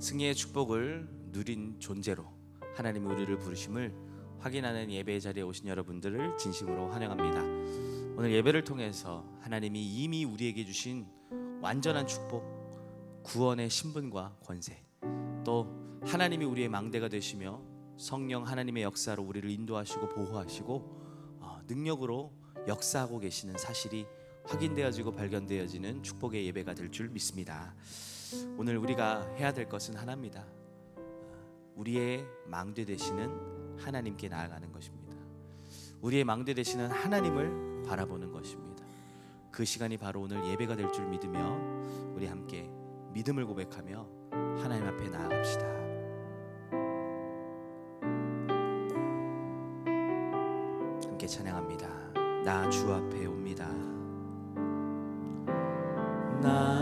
승리의 축복을 누린 존재로 하나님이 우리를 부르심을 확인하는 예배의 자리에 오신 여러분들을 진심으로 환영합니다. 오늘 예배를 통해서 하나님이 이미 우리에게 주신 완전한 축복, 구원의 신분과 권세, 또 하나님이 우리의 망대가 되시며 성령 하나님의 역사로 우리를 인도하시고 보호하시고 어, 능력으로 역사하고 계시는 사실이 확인되어지고 발견되어지는 축복의 예배가 될 줄 믿습니다. 오늘 우리가 해야 될 것은 하나입니다. 어, 우리의 망대 되시는 하나님께 나아가는 것입니다. 우리의 망대 되시는 하나님을 바라보는 것입니다. 그 시간이 바로 오늘 예배가 될 줄 믿으며 우리 함께 믿음을 고백하며 하나님 앞에 나아갑시다. 함께 찬양합니다. 나 주 앞에 옵니다. 나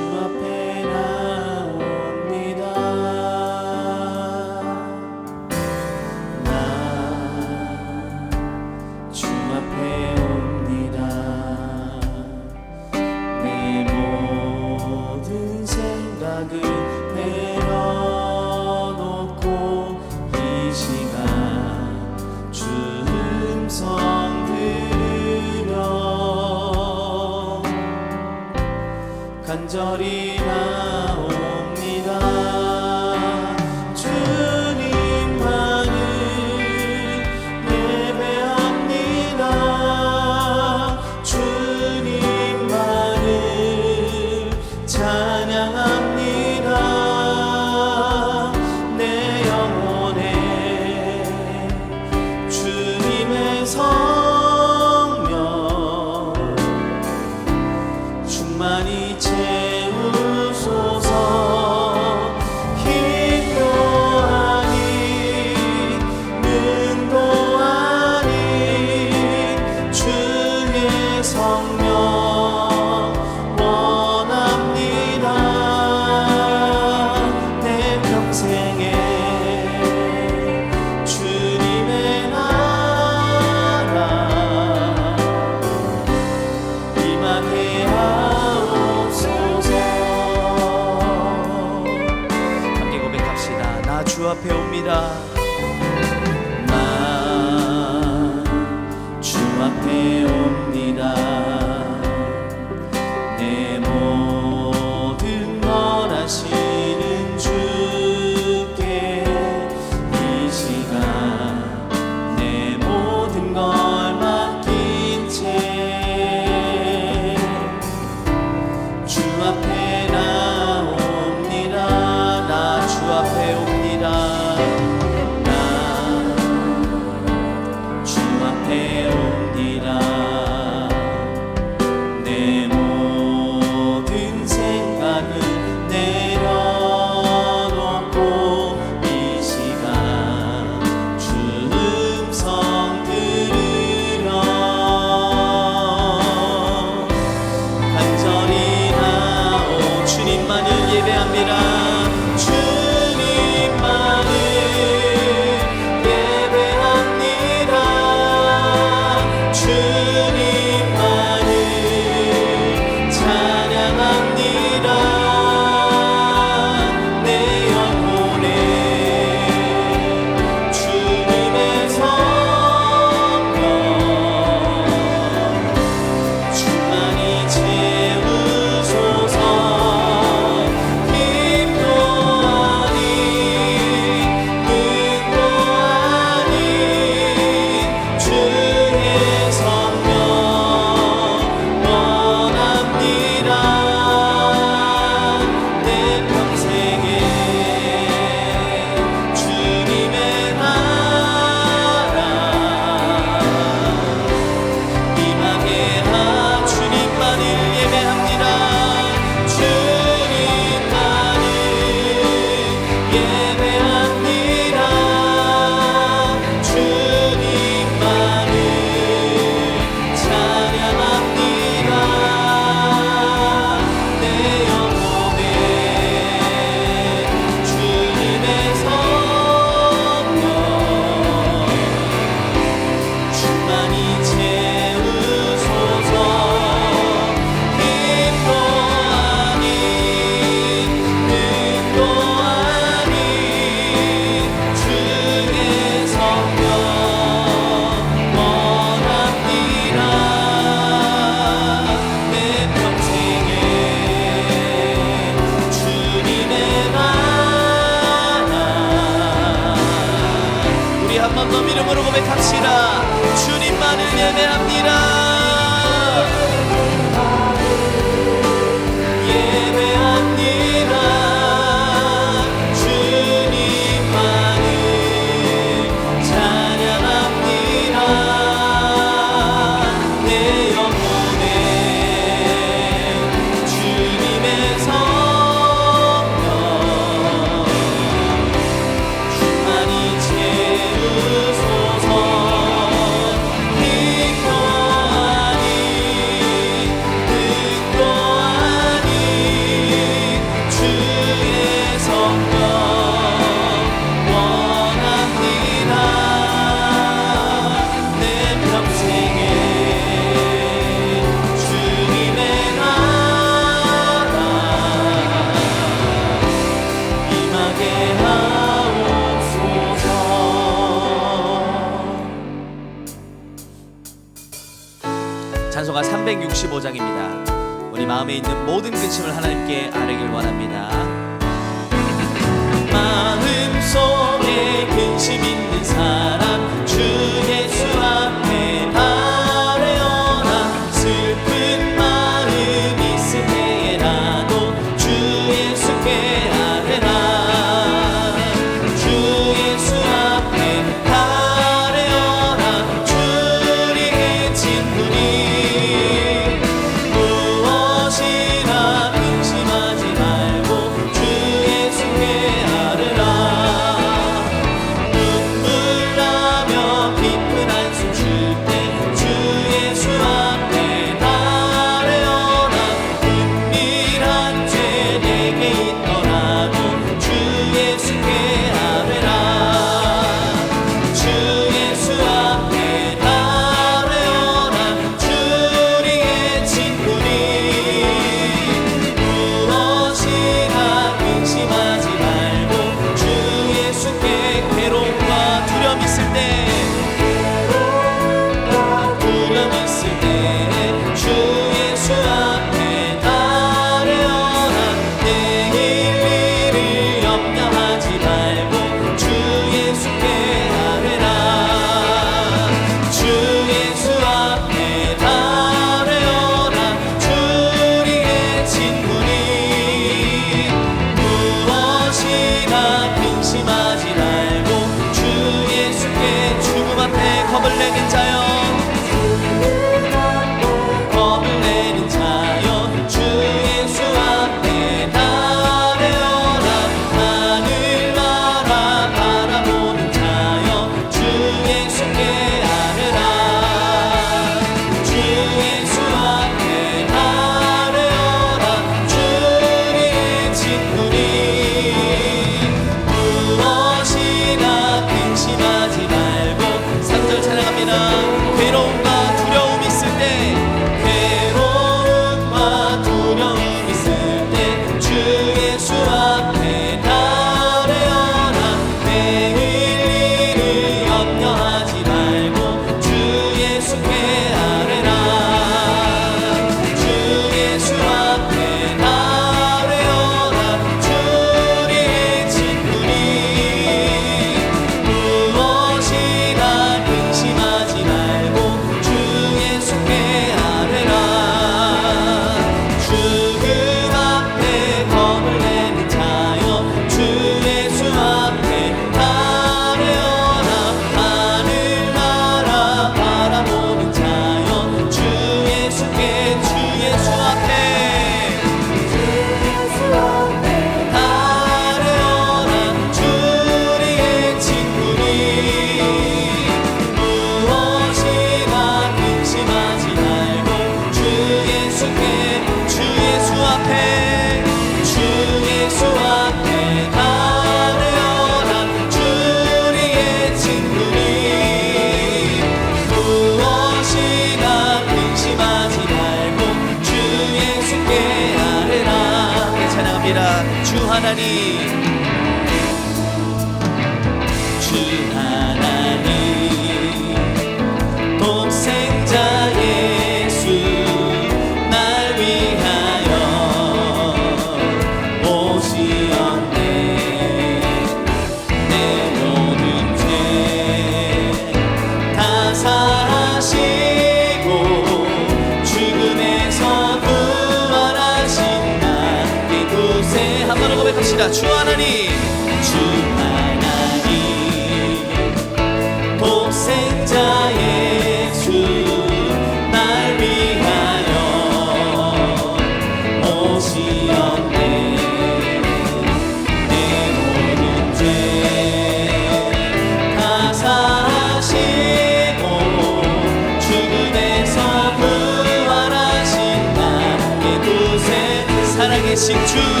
dancing to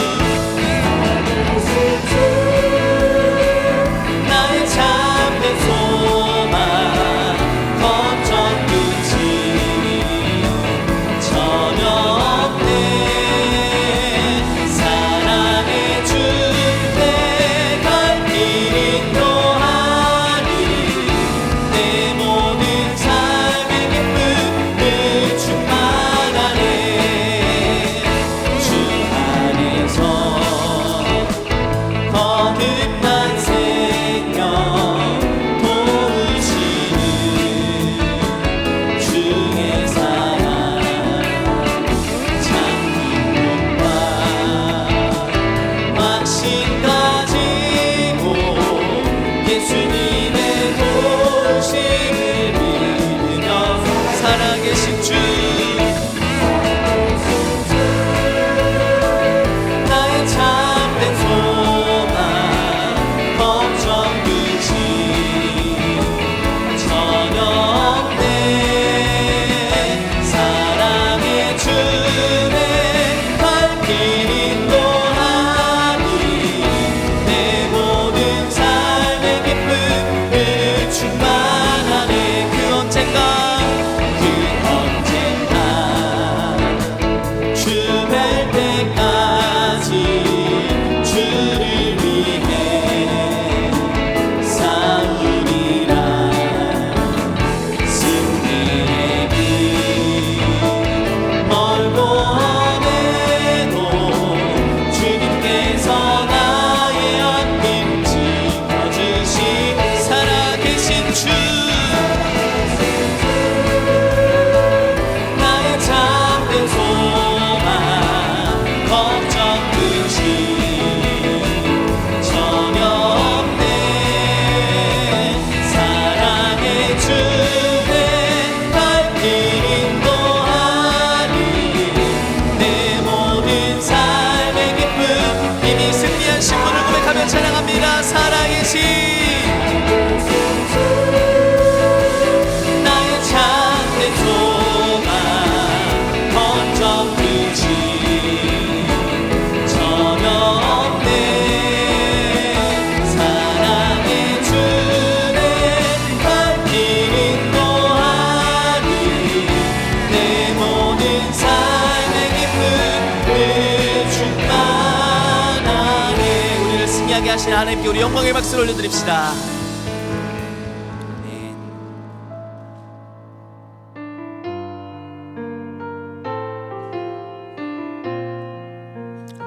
하나님께 우리 영광의 박수를 올려드립시다.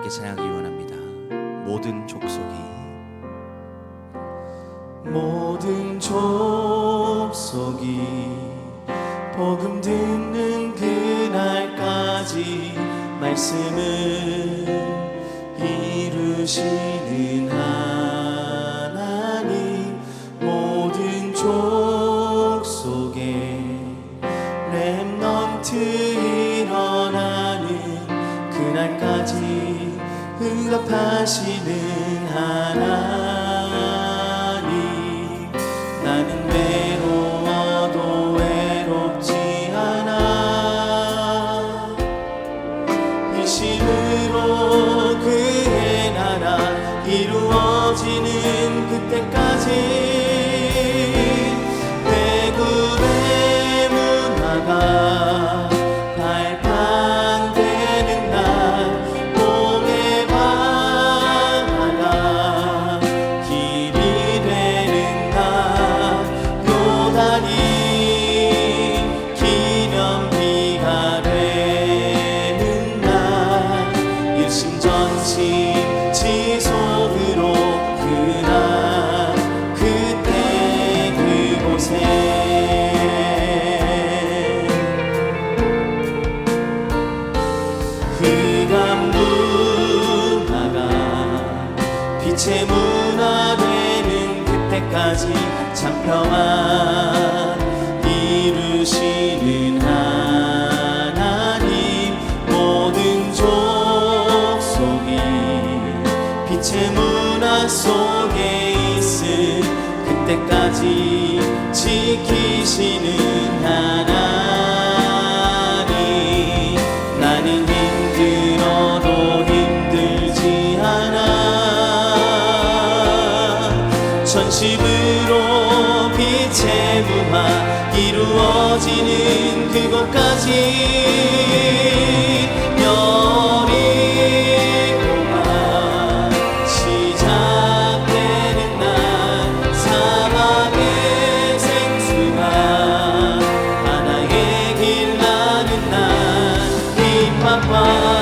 찬양하기 원합니다. 모든 족속이 모든 족속이 복음 듣는 그날까지 말씀을 이루시는 하나님 공급하시는 하나. 지키시는 mamãe.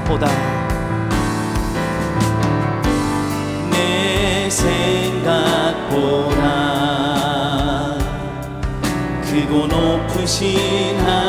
생각보다 내 생각보다 크고 높으신 하나님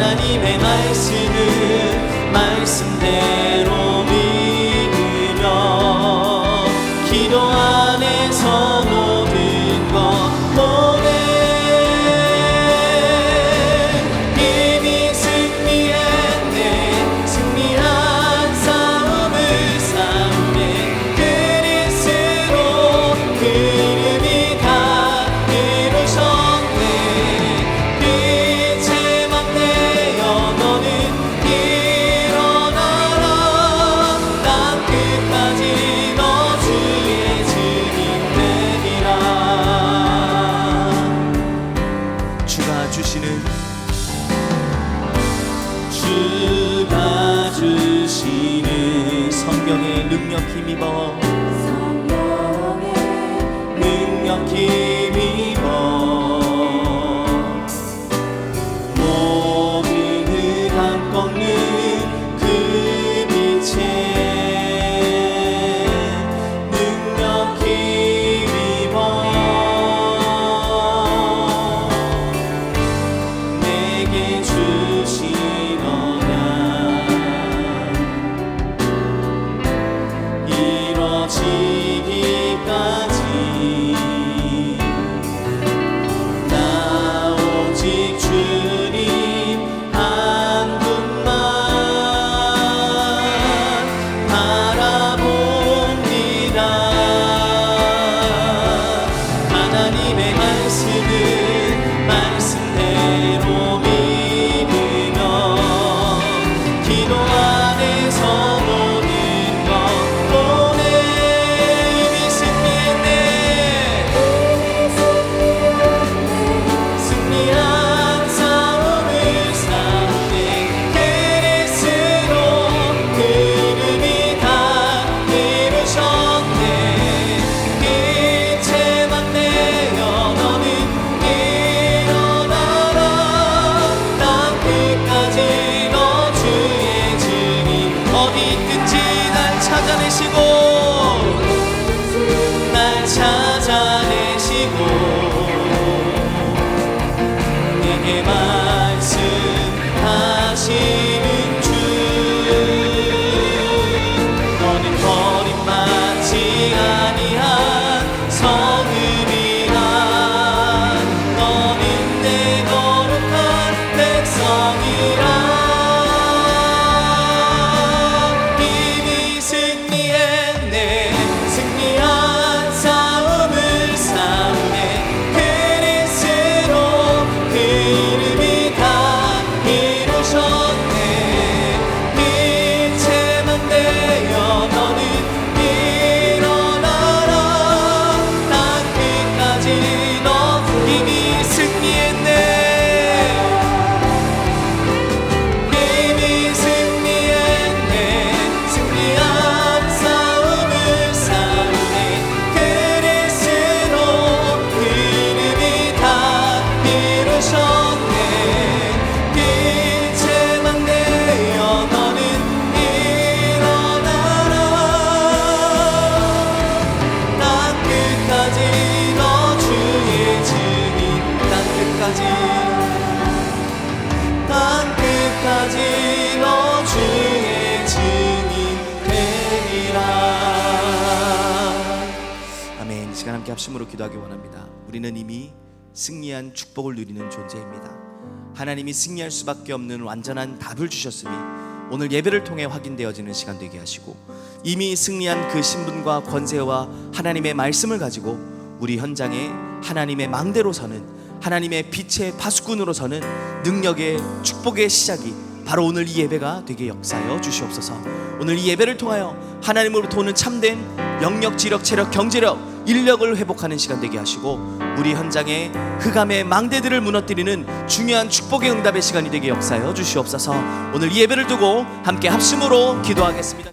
하나님의 말씀은 말씀대로 주가 주시는 성경의 능력 힘입어. 성경의 능력 힘 어디든지 날 찾아내시고 함께 합심으로 기도하기 원합니다. 우리는 이미 승리한 축복을 누리는 존재입니다. 하나님이 승리할 수밖에 없는 완전한 답을 주셨으니 오늘 예배를 통해 확인되어지는 시간 되게 하시고 이미 승리한 그 신분과 권세와 하나님의 말씀을 가지고 우리 현장에 하나님의 망대로 서는 하나님의 빛의 파수꾼으로 서는 능력의 축복의 시작이 바로 오늘 이 예배가 되게 역사하여 주시옵소서. 오늘 이 예배를 통하여 하나님으로부터 오는 참된 영역, 지력, 체력, 경제력, 인력을 회복하는 시간 되게 하시고 우리 현장에 흑암의 망대들을 무너뜨리는 중요한 축복의 응답의 시간이 되게 역사하여 주시옵소서. 오늘 이 예배를 두고 함께 합심으로 기도하겠습니다.